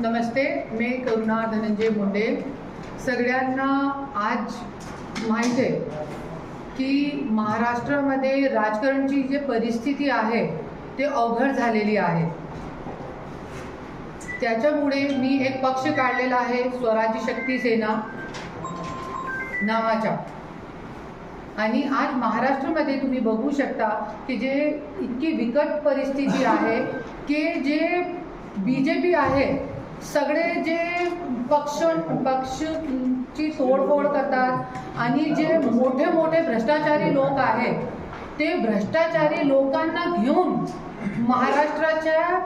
नमस्ते मी करुणा धनंजय मुंडे. सगळ्यांना आज माहीत आहे की महाराष्ट्रामध्ये राजकारणची जी परिस्थिती आहे ते अवघड झालेली आहे. त्याच्यामुळे मी एक पक्ष काढलेला आहे स्वराज्य शक्ती सेना नावाचा आणि आज महाराष्ट्रामध्ये तुम्ही बघू शकता की जे इतकी बिकट परिस्थिती आहे की जे बी जे पी आहे सगळे जे पक्ष पक्षची तोडफोड करतात आणि जे मोठे मोठे भ्रष्टाचारी लोक आहेत ते भ्रष्टाचारी लोकांना घेऊन महाराष्ट्राच्या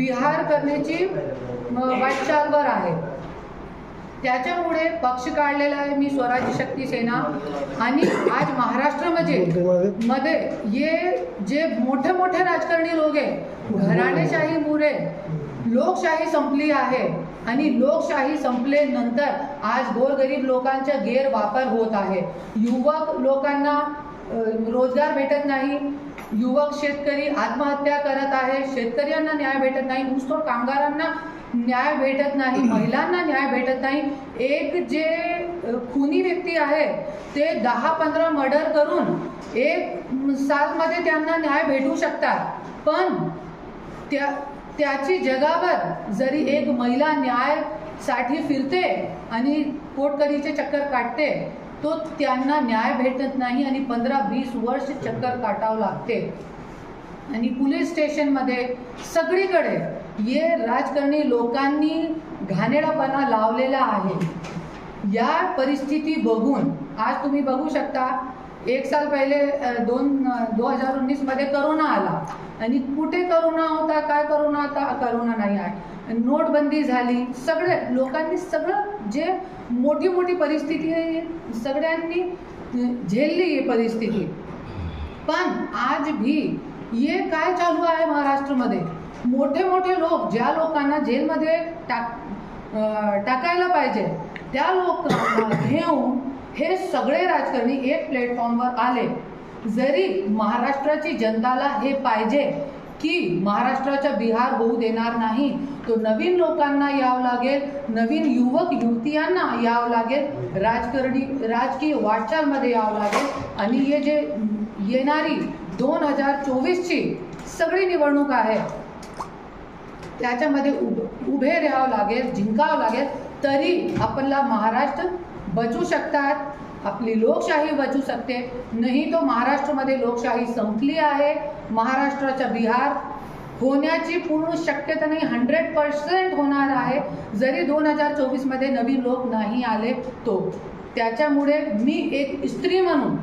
बिहार करण्याची वाटचालवर आहे. त्याच्यामुळे पक्ष काढलेला आहे मी स्वराज्य शक्ती सेना. आणि आज महाराष्ट्रामध्ये मध्ये ये जे मोठे मोठे राजकारणी लोक आहे घराणेशाही मुरे लोकशाही संपली आहे. आणि लोकशाही संपलेनंतर आज गोरगरीब लोकांचा गैरवापर होत आहे. युवक लोकांना रोजगार भेटत नाही. युवक शेतकरी आत्महत्या करत आहे. शेतकऱ्यांना न्याय भेटत नाही. ऊसतोड कामगारांना न्याय भेटत नाही. महिलांना न्याय भेटत नाही. एक जे खुनी व्यक्ती आहे ते दहा पंधरा मर्डर करून एक सालमध्ये त्यांना न्याय भेटू शकतात. पण त्या त्याची जगावर जरी एक महिला न्यायसाठी फिरते आणि पोटकरीचे चक्कर काढते तो त्यांना न्याय भेटत नाही आणि पंधरा वीस वर्ष चक्कर काटावं लागते. आणि पोलीस स्टेशनमध्ये सगळीकडे ये राजकारणी लोकांनी घाणेरडापणा लावलेला आहे. या परिस्थिती बघून आज तुम्ही बघू शकता एक साल पहिले दोन दोन हजार उन्नीसमध्ये करोना आला. आणि कुठे करोना होता काय करोना होता करोना नाही आहे. नोटबंदी झाली सगळे लोकांनी सगळं जे मोठी मोठी परिस्थिती आहे. सगळ्यांनी झेलली ही परिस्थिती. पण आज भी ये काय चालू आहे महाराष्ट्रामध्ये? मोठे मोठे लोक ज्या लोकांना जेलमध्ये टाक टाकायला पाहिजे त्या लोकांना घेऊन हे सगळे राजकारणी एक प्लॅटफॉर्मवर आले. जरी महाराष्ट्राची जनताला हे पाहिजे की महाराष्ट्राचा बिहार होऊ देणार नाही. तो नवीन लोकांना यावं लागेल नवीन युवक युवतियांना यावं लागेल राजकारणी राजकीय वाटचालमध्ये यावं लागेल. आणि हे जे येणारी दोन हजार चोवीसची सगळी निवडणूक आहे त्याच्यामध्ये उभ उभे राहावं लागेल जिंकावं लागेल तरी आपला महाराष्ट्र बचू शकतात. आपली लोकशाही बचू शकते. नाही तो महाराष्ट्रामध्ये लोकशाही संपली आहे. महाराष्ट्राच्या बिहार होण्याची पूर्ण शक्यता नाही. हंड्रेड पर्सेंट होणार आहे. जरी दोन हजार चोवीसमध्ये नवीन लोक नाही आले तो. त्याच्यामुळे मी एक स्त्री म्हणून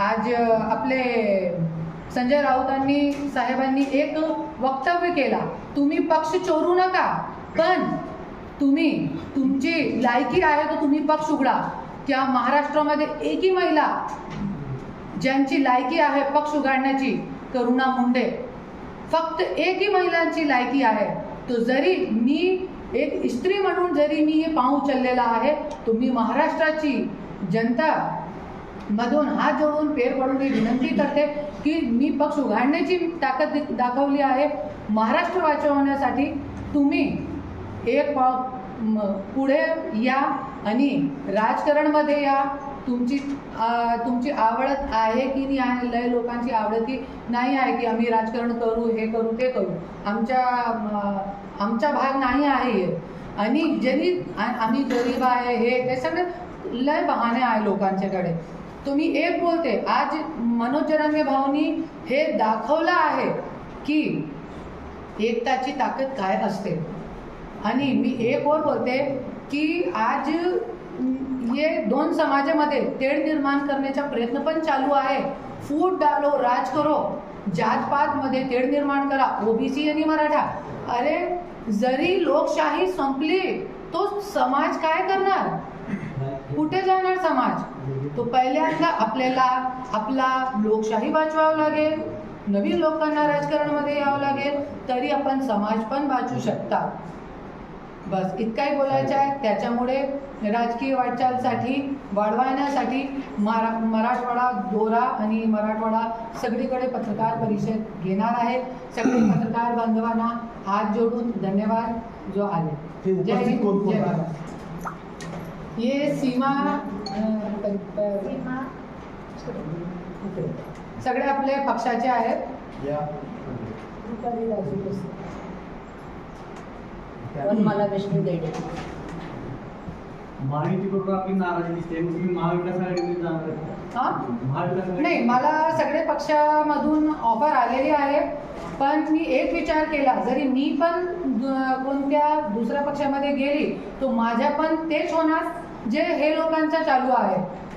आज आपले संजय राऊतांनी साहेबांनी एक वक्तव्य केला. तुम्ही पक्ष चोरू नका. पण तुम्ही तुमची लायकी आहे तर तुम्ही पक्ष उघडा. त्या महाराष्ट्रामध्ये एकही महिला ज्यांची लायकी आहे पक्ष उघडण्याची करुणा मुंडे फक्त एकही महिलांची लायकी आहे तो जरी मी एक स्त्री म्हणून जरी मी हे पाहू चाललेला आहे तो मी महाराष्ट्राची जनता मधून हात जोडून पेर पडून मी विनंती करते की मी पक्ष उघडण्याची ताकद दाखवली आहे. महाराष्ट्र वाचवण्यासाठी तुम्ही एक पाव पुढे या आणि राजकारणमध्ये या. तुमची आ, तुमची आवडत आहे की नाही आहे? लय लोकांची आवडत की नाही आहे की आम्ही राजकारण करू हे करू ते करू? आमच्या आमचा भाग नाही आहे हे. आणि ज्यांनी आम्ही गरीब आहे हे ते सगळे लय बहाणे आहे लोकांच्याकडे. तुम्ही एक बोलते आज मनोज जरांगे भाऊनी हे दाखवलं आहे की एकताची ताकद काय असते? आणि मी एक और बोलते की आज ये दोन समाजामध्ये तेढ निर्माण करण्याचा प्रयत्न पण चालू आहे. फूट डालो राज करो. जातपातमध्ये तेढ निर्माण करा. ओबीसी आणि मराठा. अरे जरी लोकशाही संपली तो समाज काय करणार? कुठे जाणार समाज? तो पहिल्यांदा आपल्याला आपला लोकशाही वाचवावं लागेल. नवीन लोकांना राजकारणामध्ये यावं लागेल. तरी आपण समाज पण वाचू शकता. बस. इतकाही बोलायचं आहे त्याच्यामुळे राजकीय वाटचालसाठी वाढवण्यासाठी मरा मराठवाडा दोरा आणि मराठवाडा सगळीकडे पत्रकार परिषद घेणार आहे सगळे पत्रकार बांधवांना हात जोडून धन्यवाद. जो आले. जय उपस्थित हिंद, कोण कोण जय आहे? भारत. ये सीमा सगळे आपले पक्षाचे आहेत. देडे महायुतीकडून आपली नाराजी दिसते? मग तुम्ही महाविकास आघाडीमध्ये जाणार आहेत का? हा? महाविकास आघाडी. नाही मला सगळे पक्षामधून ऑफर आलेली आहे पण मी एक विचार केला जरी मी पण दु- कोणत्या दुसऱ्या पक्षामध्ये गेली तो माझ्या पण तेच होणार जे हे लोकांचं चालू आहे.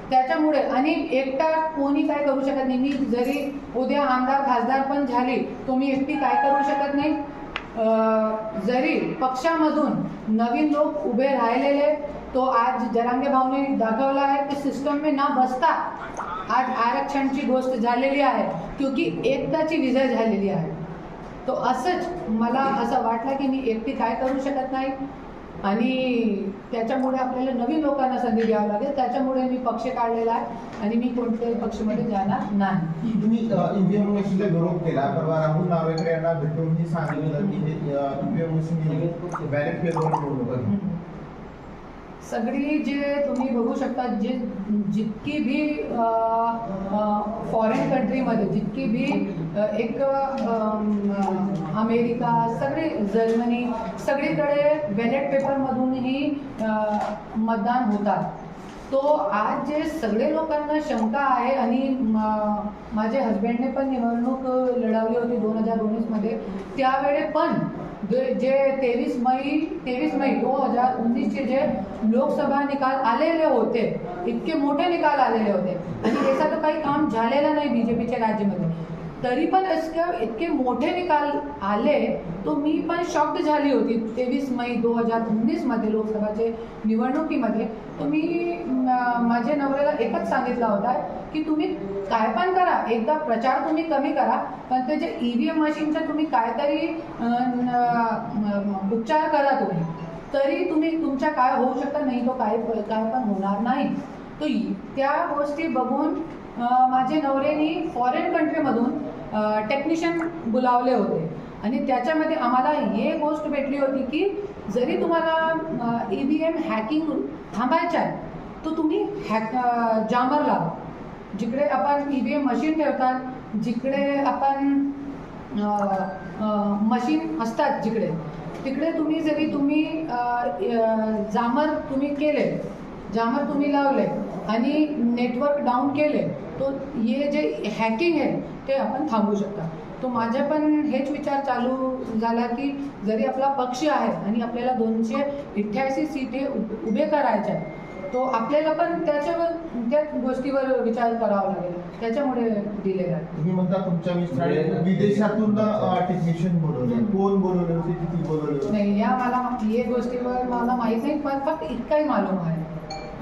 त्याच्यामुळे आणि एकटा कोणी काय करू शकत नाही. मी जरी उद्या आमदार खासदार पण झाली तो मी एकटी काय करू शकत नाही? जरी पक्षामधून नवीन लोक उभे राहिलेले तो आज जरांगे भावने दाखवला आहे की सिस्टम में ना बसता आज आरक्षणची गोष्ट झालेली आहे क्योंकि एकताची विजय झालेली आहे. तो असंच मला असं वाटलं की मी एकटी काय करू शकत नाही. आणि त्याच्यामुळे आपल्याला नवीन लोकांना संधी द्यावी लागेल. त्याच्यामुळे मी पक्ष काढलेला आहे आणि मी कोणत्याही पक्षामध्ये जाणार नाही. तुम्ही ईव्हीएम मशीनचा विरोध केला. परवा राहुल नार्वेकर यांना भेटून सांगितलं की हे ईव्हीएम मशीन बॅलेट निवडणूक आहे. सगळी जे तुम्ही बघू शकता जे जितकी भी फॉरेन कंट्रीमध्ये जितकी भी एक अमेरिका सगळे जर्मनी सगळीकडे बॅलेट पेपरमधूनही मतदान होतात. तो आज जे सगळे लोकांना शंका आहे आणि म- माझे हस्बंडने पण निवडणूक लढवली होती दोन हजार उन्नीसमध्ये त्यावेळे पण जे जे तेवीस मई तेवीस मई दो हजार उन्नीसचे जे लोकसभा निकाल आलेले होते इतके मोठे निकाल आलेले होते. आणि याचा तर काही काम झालेलं नाही बी जे पीच्या राज्यामध्ये. तरी पण इतकं इतके मोठे निकाल आले तो मी पण शॉक्ड झाली होती. तेवीस मई दोन हजार उन्नीसमध्ये लोकसभाचे निवडणुकीमध्ये तर मी माझ्या नवऱ्याला एकच सांगितला होता की तुम्ही काय पण करा एकदा प्रचार तुम्ही कमी करा पण ते जे ई व्ही एम मशीनचा तुम्ही काहीतरी उपचार करा तुम्ही तरी तुम्ही तुमच्या काय होऊ शकता नाही तो काय काय पण होणार नाही. तो त्या गोष्टी बघून माझे नवऱ्यानी फॉरेन कंट्रीमधून टेक्निशियन बोलावले होते. आणि त्याच्यामध्ये आम्हाला हे गोष्ट भेटली होती की जरी तुम्हाला ई व्ही एम हॅकिंग थांबायचं आहे तर तुम्ही हॅक जामर लावा. जिकडे आपण ई व्ही एम मशीन ठेवतात जिकडे आपण मशीन असतात जिकडे तिकडे तुम्ही जरी तुम्ही जामर तुम्ही केले जामर तुम्ही लावले आणि नेटवर्क डाऊन केले तो हे जे हॅकिंग आहे ते आपण थांबवू शकता. तो माझ्या पण हेच विचार चालू झाला की जरी आपला पक्ष आहे आणि आपल्याला दोनशे अठ्ठ्याऐंशी सीटे उभ- उभे करायचे आहे तो आपल्याला पण त्याच्यावर त्या गोष्टीवर विचार करावा लागेल. त्याच्यामुळे दिलेला आहे तुम्ही म्हणता तुमच्या विदेशातून टेक्निशियन बोलवले. कोण बोलवले? होते किती बोलवले? नाही या मला हे गोष्टीवर मला माहीत नाही पण फक्त इतकाही मालूम आहे.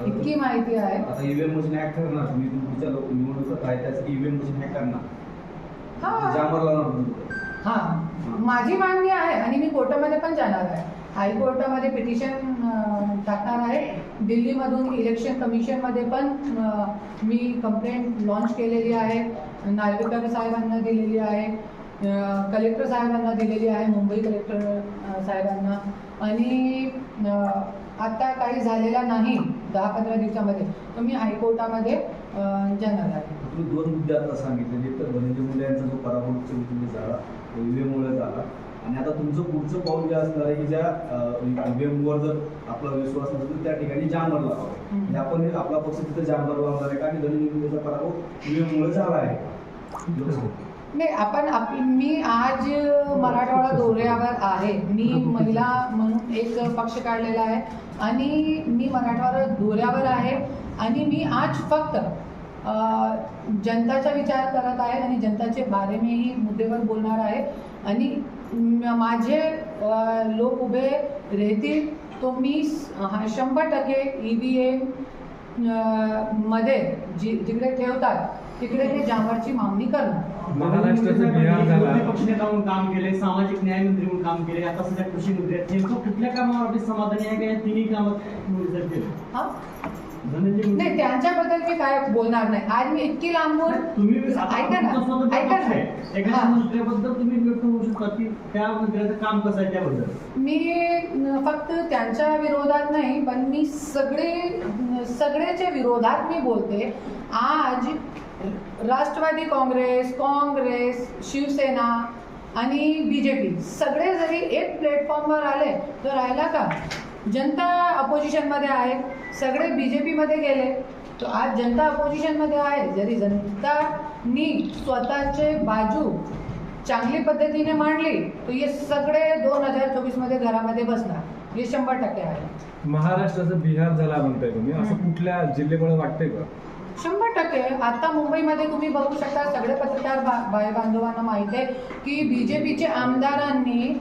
इतकी माहिती आहे. आता ईव्हीएम मशीन हॅक करणार. तुम्ही पुढच्या लोक निवडणुका आहे त्यासाठी ईव्हीएम मशीन हॅक करणार? हा. जामर लावणार तुम्ही. हा. माझी मागणी आहे आणि मी कोर्टामध्ये पण जाणार आहे. हायकोर्टामध्ये पिटिशन टाकणार आहे. दिल्लीमधून इलेक्शन कमिशनमध्ये पण मी कंप्लेंट लॉन्च केलेली आहे. नार्वेकर साहेबांना दिलेली आहे. कलेक्टर साहेबांना दिलेली आहे. मुंबई कलेक्टर साहेबांना. आणि अ, आता काही झालेला नाही. दहा पंधरा दिवसामध्ये मी हायकोर्टामध्ये जाणार आहे तुम्ही दोन मुद्दे आता सांगितले एक तर धनंजय मुंडे यांचा जो पराभव चौकीमध्ये झाला. ईव्हीएम मुळे झाला. आणि आता तुमचं पुढचं पाऊल जे असणार आहे की ज्या ईव्हीएम वर जर आपला विश्वास नसेल तर त्या ठिकाणी जामर हम्म. म्हणजे आपण आपला पक्ष तिथे जामर लावणार आहे का? आणि धनंजय मुंडेचा पराभव ईव्हीएम मुळे झाला आहे. नाही आपण आप मी आज मराठवाडा दौऱ्यावर आहे. मी महिला म्हणून एक पक्ष काढलेला आहे आणि मी मराठवाडा दौऱ्यावर आहे आणि मी आज फक्त जनताचा विचार करत आहे आणि जनताचे बारे मीही मुद्देवर बोलणार आहे. आणि माझे लोक उभे राहतील तो मी हा शंभर टक्के ई व्ही एममध्ये जी जिकडे ठेवतात तिकडे ते जामरची मागणी करणार. महाराष्ट्राचा बिहार झाला. विरोधी पक्षनेता म्हणून काम केले सामाजिक न्याय मंत्री म्हणून काम केले आता सध्या कृषी मंत्री आहेत. नेमकं कुठल्या कामावर आपली समाधानी आहे? का या तिन्ही कामात हा? नाही त्यांच्याबद्दल मी काय बोलणार नाही. आज मी इतकी लांबून ऐका ना ऐका पक्ष ना. एखाद्या हा. मंत्र्याबद्दल तुम्ही व्यक्त होऊ शकता की त्या मंत्र्याचं काम कसं आहे त्याबद्दल? मी फक्त त्यांच्या विरोधात नाही पण मी सगळे सगळ्याच्या विरोधात मी बोलते. आज राष्ट्रवादी काँग्रेस काँग्रेस शिवसेना आणि बी जे पी सगळे जरी एक प्लॅटफॉर्मवर आले तर राहिला का? जनता अपोजिशनमध्ये आहे सगळे बी जे पीमध्ये गेले तर आज जनता अपोजिशनमध्ये आहे. जरी जनतानी स्वतःचे बाजू चांगली पद्धतीने मांडली तर हे सगळे दोन हजार चोवीसमध्ये घरामध्ये बसणार. हे शंभर टक्के आहे. महाराष्ट्राचा बिहार झाला म्हणताय तुम्ही. असं. कुठल्या जिल्ह्यामुळे वाटतंय का? शंभर टक्के. आता मुंबईमध्ये तुम्ही बघू शकता सगळे पत्रकार बा- बाय बांधवांना माहीत आहे की बी जे पीचे आमदारांनी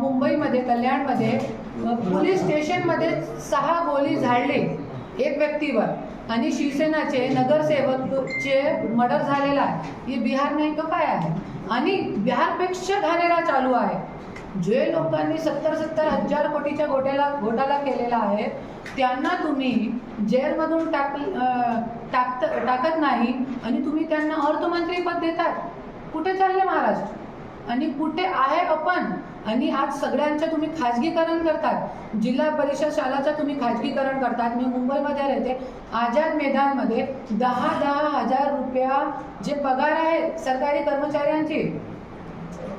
मुंबईमध्ये कल्याणमध्ये पोलीस स्टेशनमध्ये सहा गोळी झाडली एक व्यक्तीवर. आणि शिवसेनाचे नगरसेवकचे मर्डर झालेला आहे. हे बिहार नाही का काय आहे? आणि बिहारपेक्षा घाणेरा चालू आहे. जे लोकांनी सत्तर सत्तर हजार कोटीच्या घोट्याला घोटाला केलेला आहे त्यांना तुम्ही जेलमधून टाक टाकत टाकत नाही आणि तुम्ही त्यांना अर्थमंत्रीपद देतात कुठे चालले महाराष्ट्र? आणि कुठे आहे आपण? आणि आज सगळ्यांचं तुम्ही खाजगीकरण करतात. जिल्हा परिषद शाळाचं तुम्ही खाजगीकरण करतात. मी मुंबईमध्ये राहते. आझाद मैदानमध्ये दहा दहा हजार रुपया जे पगार आहे सरकारी कर्मचाऱ्यांची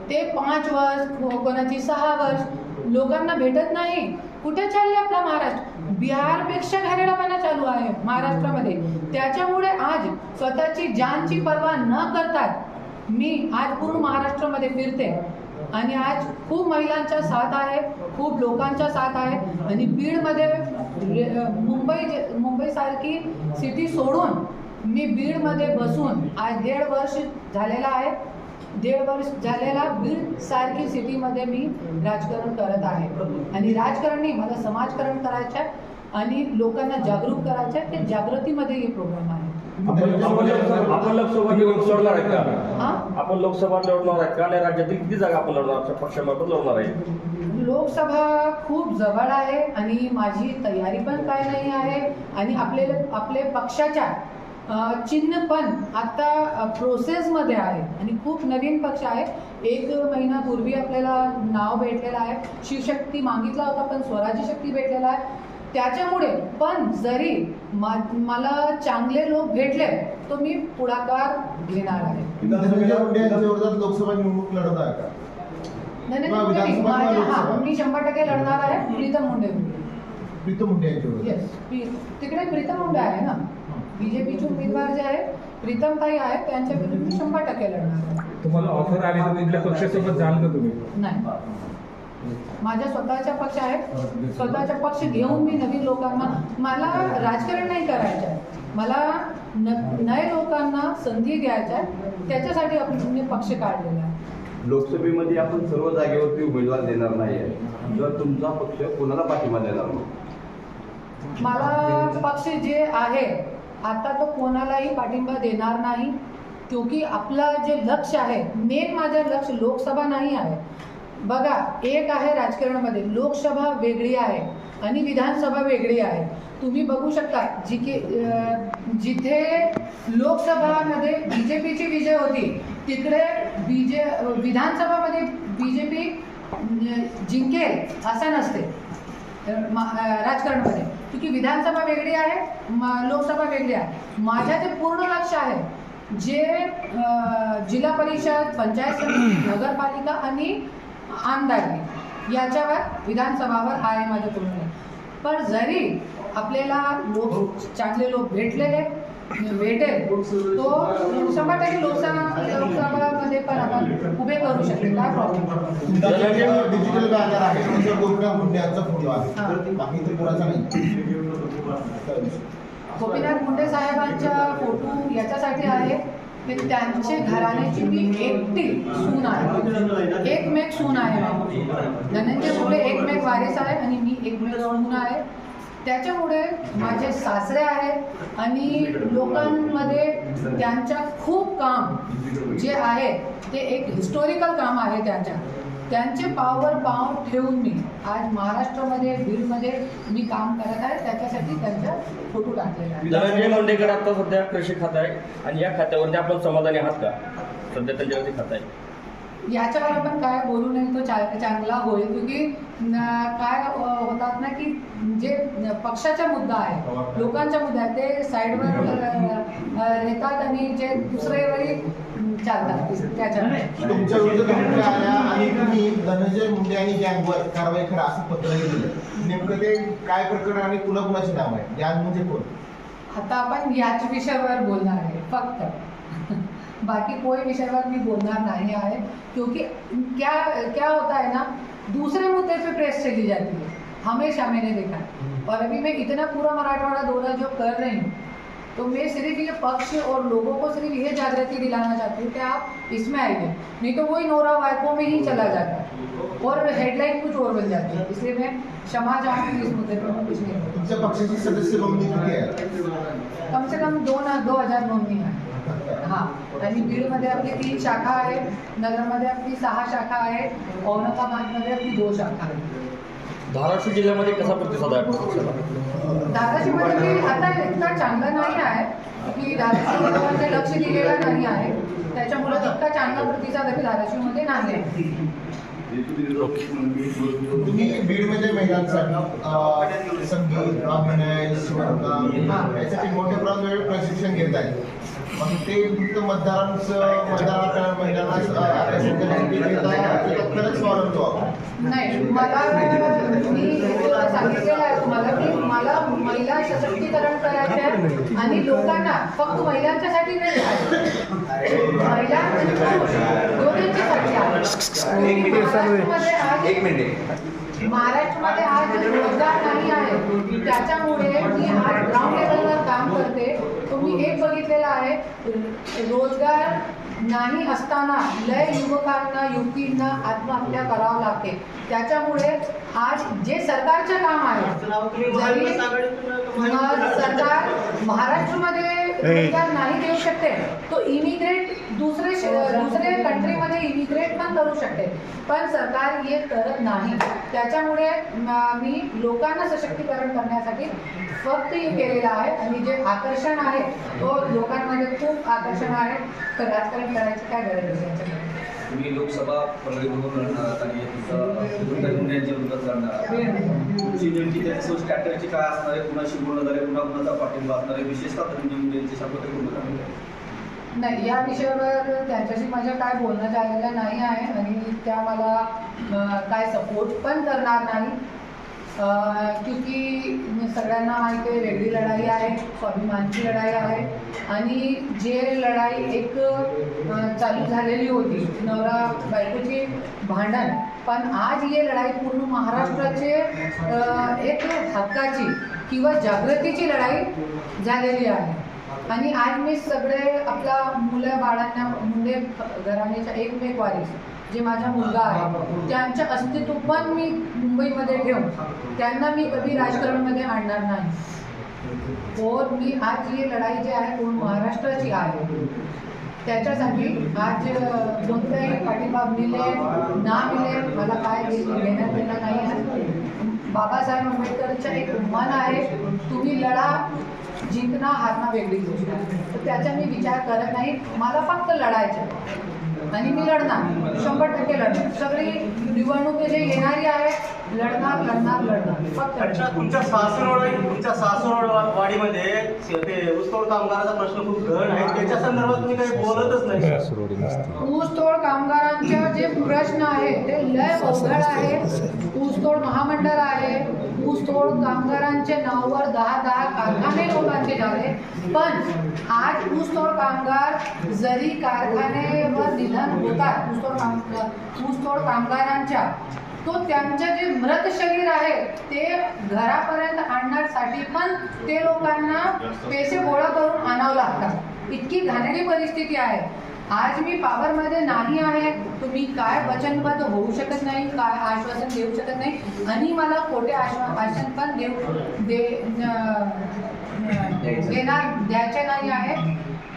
ते पाच वर्ष को- कोणाची सहा वर्ष. लोकांना भेटत नाही. कुठे चालले आपला महाराष्ट्र? बिहारपेक्षा घाणेरडापणा चालू आहे महाराष्ट्रामध्ये. त्याच्यामुळे आज स्वतःची जानची पर्वा न करतात मी आज पूर्ण महाराष्ट्रामध्ये फिरते. आणि आज खूप महिलांचा साथ आहे खूप लोकांचा साथ आहे. आणि बीडमध्ये रे- मुंबई जे- मुंबईसारखी सिटी सोडून मी बीडमध्ये बसून आज दीड वर्ष झालेला आहे. दीड वर्ष झालेला बीड सारखी सिटीमध्ये मी राजकारण करत आहे. आणि राजकारण नाही मला समाजकारण करायचं आहे आणि लोकांना जागरूक करायचं आहे ते जागृतीमध्ये हे प्रोग्राम आहे. आपण लोकसभा निवडणूक लढणार आहेत का? हा? आपण लोकसभा लढणार आहेत का? आणि राज्यातील किती जागा आपण लढणार पक्षामार्फत लढणार आहे लोकसभा खूप जवळ आहे आणि माझी तयारी पण काय नाही आहे. आणि आपले आपले पक्षाच्या चिन्ह पण आता प्रोसेसमध्ये आहे आणि खूप नवीन पक्ष आहे. एक महिन्यापूर्वी आपल्याला नाव भेटलेलं आहे. शिवशक्ती मागितला होता पण स्वराज्य शक्ती भेटलेला आहे. त्याच्यामुळे पण जरी मला चांगले लोक भेटले तर मी पुढाकार घेणार आहे. लोकसभा निवडणूक लढत आहे का? नाही, हा? मी शंभर टक्के लढणार आहे. प्रीतम मुंडे. प्रीतम मुंडे तिकडे प्रीतम मुंडे आहे ना? बीजेपीचे उमेदवार जे आहे प्रीतम ताई आहेत त्यांच्या विरुद्ध मी शंभर टक्के लढणार आहे. तुम्हाला ऑफर आली तर पक्षासोबत जाल का तुम्ही? नाही. माझ्या स्वतःचा पक्ष आहे स्वतःचा पक्ष घेऊन मी नवीन लोकांना मला राजकारण नाही करायचं आहे मला न नये लोकांना संधी द्यायच्या आहे. त्याच्यासाठी आपण मी पक्ष काढलेला आहे. लोकसभेमध्ये आपण सर्व जागेवरती उमेदवार देणार नाही आहे तर तुमचा पक्ष कोणाला पाठिंबा देणार मग? मला पक्ष जे आहे आता तो कोणालाही पाठिंबा देणार नाही. क्योंकि आपलं जे लक्ष आहे मेन माझं लक्ष लोकसभा नाही आहे. बघा एक आहे राजकारणामध्ये लोकसभा वेगळी आहे आणि विधानसभा वेगळी आहे. तुम्ही बघू शकता जिथे अं, जिथे लोकसभामध्ये बी जे पीची विजय होती तिकडे B J विधानसभामध्ये B J P जिंकेल असं नसते. राजकारणामध्ये. क्योंकि विधानसभा वेगळी आहे लोकसभा वेगळी आहे. माझ्या जे पूर्ण लक्ष आहे जे जिल्हा परिषद पंचायत समिती नगरपालिका आणि आमदारकी याच्यावर विधानसभावर आहे माझं पूर्ण पण जरी आपल्याला लोक चांगले लोक भेटलेले भेटेल तो शंभर टक्के लोकसभा लोकसभामध्ये पण आपण उभे करू शकतो. काय प्रॉब्लेम डिजिटल बॅनर आहे. त्याच्यावर गोपीनाथ मुंडे यांचा फोटो. आहे बाकी तर कोणाचा नाही. गोपीनाथ मुंडे साहेबांचा फोटो याच्यासाठी आहे की त्यांचे घराण्याची मी एकटी सून आहे. एकमेक सून आहे. धनंजय मुंडे एकमेक वारीस आहे आणि मी एकमेक सून आहे. त्याच्यामुळे माझे सासरे आहेत आणि लोकांमध्ये त्यांच्या खूप काम जे आहे ते एक हिस्टोरिकल काम आहे त्यांच्या. त्यांचे पावर पाव ठेवून मी आज महाराष्ट्रामध्ये बीडमध्ये मी काम करत आहे. त्याच्यासाठी त्यांचा फोटो टाकलेला आहे. धनंजय मुंडेकर आता सध्या कृषी खात आहे आणि या खात्यावरती आपण समाधानी आहात का? सध्या त्यांच्यावरती खात आहे. याच्यावर आपण काय बोलू नये तो चांगला होईल. क्योंकि न- काय होतात ना की जे पक्षाचा मुद्दा आहे लोकांचा मुद्दा आहे ते साईडवर येतात आणि जे दुसरे वेळी चालतात त्याच्यावर तुमच्या विरुद्ध धमक्या आल्या आणि तुम्ही धनंजय मुंडे आणि गँगवर कारवाई करा असं दिलं. नेमकं ते काय प्रकरण आणि कुणा कुणाचे नाव आहे? गँग म्हणजे कोण? आता आपण याच विषयावर बोलणार आहे फक्त. बाकी कोई विषयावर मी बोलना नहीं आए क्योंकि क्या क्या होता है ना दूसरे मुद्दे पे प्रेस चली जाती है। हमेशा मैंने देखा है। और अभी मैं इतना पूरा मराठवाड़ा दौरा जो कर रही हूँ तो मैं सिर्फ़ ये पक्ष और लोगों को सिर्फ़ ये जागृति दिलाना चाहती हूँ कि आप इसमें आइए। नहीं तो वही नोरा वायकों में ही चला जाता है। और हेडलाइन कुछ और बन जाती है। इसलिए मैं क्षमा चाहूँगी इस मुद्दे पर कुछ नहीं आहे कम से कम दोन दो हज़ार नोंदणी आहे हां. आणि बीडमध्ये आपली तीन शाखा आहे नगरमध्ये आपली सहा शाखा आहे औरंगाबादमध्ये आपली दोन शाखा आहे धाराशिव जिल्ह्यामध्ये कसा प्रतिसाद आहे? पक्षाला धाराशिवमध्ये आता इतका चांगला नाही आहे की धाराशिवमध्ये लक्ष दिलेलं नाही आहे. त्याच्यामुळे इतका चांगला प्रतिसाद धाराशिवमध्ये नाही आहे. तुम्ही बीडमध्ये महिलांसाठी संगीत अभिनय शिवणकाम यासाठी मोठ्या प्रमाणात प्रशिक्षण घेत आहे मग ते फक्त मतदारांचं मतदारांना महिलांना खरंच नाही मला मी सांगितलेलं आहे तुम्हाला की मला महिला सशक्तीकरण करायचे आहे आणि लोकांना फक्त महिलांच्यासाठी नाही महिला आहे महाराष्ट्रामध्ये आज रोजगार नाही आहे. त्याच्यामुळे मी आज ग्राउंड लेवलवर काम करते. तुम्ही एक बघितलेलं आहे. रोजगार नाही असताना लय युवकांना युवतींना आत्महत्या करावं लागते. त्याच्यामुळे आज जे सरकारचं काम आहे जरी सरकार महाराष्ट्रामध्ये रोजगार नाही देऊ शकते तो इमिग्रेट दुसरे श- दुसरे कंट्रीमध्ये इमिग्रेट पण करू शकते. पण सरकार हे करत नाही. त्याच्यामुळे मी लोकांना सशक्तीकरण करण्यासाठी फक्त हे केलेलं आहे. आणि जे आकर्षण आहे तो लोकांमध्ये खूप आकर्षण आहे. तर राजकारण करायची काय गरज आहे मी लोकसभा प्रगतीमधून लढणार आहात आणि धनंजय मुंडे यांच्या विरोधात लढणार. आहात तुमची नेमकी त्याची स्ट्रॅटर्जी काय असणार आहे? कुणाशी बोलणं झालं कुणा कुणाचा पाठिंबा असणार आहे? विशेषतः धनंजय मुंडे यांची शपथ पूर्ण आहे नाही या विषयावर त्यांच्याशी माझ्या काय बोलणं झालेलं नाही आहे आणि त्या मला काय सपोर्ट पण करणार नाही. क्योंकि सगळ्यांना माहिती आहे वेगळी लढाई आहे स्वाभिमानची लढाई आहे. आणि जे लढाई एक चालू झालेली होती नवरा बायकोची भांडण. पण आज ही लढाई पूर्ण महाराष्ट्राचे एक हक्काची किंवा जागृतीची लढाई झालेली आहे. आणि आज मी सगळे आपल्या मुलं बाळांना मुंडे घराण्याच्या एकमेक वारीस जे माझा मुलगा आहे त्यांचं अस्तित्व पण मी मुंबईमध्ये ठेवून त्यांना मी कधी राजकारणामध्ये आणणार नाही. और मी आज ही लढाई जी आहे पूर्ण महाराष्ट्राची आहे त्याच्यासाठी आज कोणताही पाठिंबा मिळेल ना मिळेल मला काय घेण्यात देणं नाही आहे. बाबासाहेब आंबेडकरचं एक मन आहे तुम्ही लढा जिंकणं हारणं वेगळी गोष्ट आहे. तर त्याचा मी विचार करत नाही मला फक्त लढायचं. आणि मी लढणार. शंभर टक्के लढणार. सगळी निवडणूक जे येणारी आहे लढणार लढणार लढणार. फक्त. तुमच्या सासरवाडी तुमच्या सासरवाडीमध्ये ते ऊसतोड कामगाराचा प्रश्न खूप गहन आहे. त्याच्या संदर्भात तुम्ही काही बोलतच नाही. ऊसतोड कामगारांचे जे प्रश्न आहे ते लय अवघड आहे ऊसतोड महामंडळ आहे. ऊसतोड कामगारांचे नावावर दहा दहा कारखाने लोकांचे झाले. पण आज ऊसतोड कामगार जरी कारखानेवर निधन होतात ऊसतोड काम ऊसतोड कामगारांच्या तो त्यांचं जे मृत शरीर आहे ते घरापर्यंत आणण्यासाठी पण ते लोकांना पैसे गोळा करून आणावं लागतात. इतकी घाणेरी परिस्थिती आहे. आज मी पावरमध्ये नाही आहे. तुम्ही काय वचनबद्ध होऊ शकत नाही काय आश्वासन देऊ शकत नाही? आणि मला खोटे आश्वासन पण देऊ दे देणार द्यायचे नाही आहे.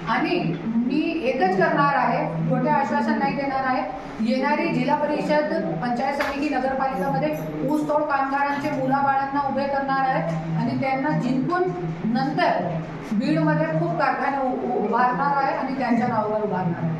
आणि मी एकच करणार आहे खोटे आश्वासन नाही देणार आहे. येणारी जिल्हा परिषद पंचायत समिती नगरपालिकामध्ये ऊसतोड कामगारांचे मुलाबाळांना उभे करणार आहे. आणि त्यांना जिंकून नंतर बीडमध्ये खूप कारखाने उ- उभारणार आहे आणि त्यांच्या नावावर उभारणार आहे.